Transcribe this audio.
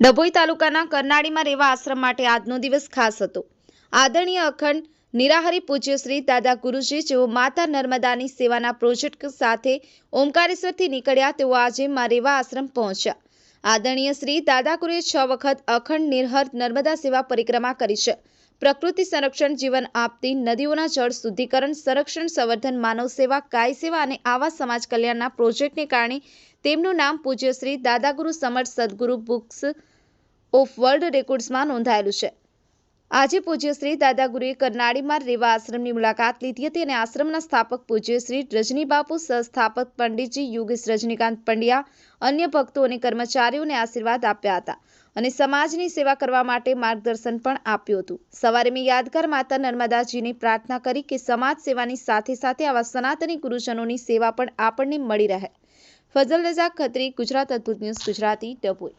ડભોઈ તાલુકાના કરનાળીમાં રહેવા આશ્રમ માટે આજનો દિવસ ખાસ હતો. આદરણીય અખંડ નિરાહરી પૂજ્ય શ્રી દાદા ગુરુજી, જેઓ માતા નર્મદાની સેવાના પ્રોજેક્ટ સાથે ઓમકારેશ્વરથી નીકળ્યા, તેઓ આજે માં રેવા આશ્રમ પહોંચ્યા. આદરણીય શ્રી દાદા ગુરુએ છ વખત અખંડ નિર્હર નર્મદા સેવા પરિક્રમા કરી છે. પ્રકૃતિ સંરક્ષણ જીવન આપતી નદીઓના જળ શુદ્ધિકરણ, સંરક્ષણ, સંવર્ધન, માનવ સેવા કાય સેવા અને આવા સમાજ કલ્યાણના પ્રોજેક્ટને કારણે તેમનું નામ પૂજ્ય Shri Dadaguru Samarth Sadguru books of world રેકોર્ડ્સમાં નોંધાયેલું છે. આજે પૂજ્ય શ્રી દાદાગુરુએ કરનાળીમાં રેવા આશ્રમની મુલાકાત લીધી હતી અને આશ્રમના સ્થાપક પૂજ્ય શ્રી રજનીબાપુ, સહસ્થાપક પંડિતજી યોગેશ રજનીકાંત પંડ્યા, અન્ય ભક્તો અને કર્મચારીઓને આશીર્વાદ આપ્યા હતા અને સમાજની સેવા કરવા માટે માર્ગદર્શન પણ આપ્યું હતું. સવારે મેં યાદગાર માતા નર્મદાજીને પ્રાર્થના કરી કે સમાજ સેવાની સાથે સાથે આવા સનાતની ગુરુજનોની સેવા પણ આપણને મળી રહે. ફઝલ રઝા ખત્રી, ગુજરાત અદ્ભુત ન્યૂઝ, ગુજરાતી ડભોઈ.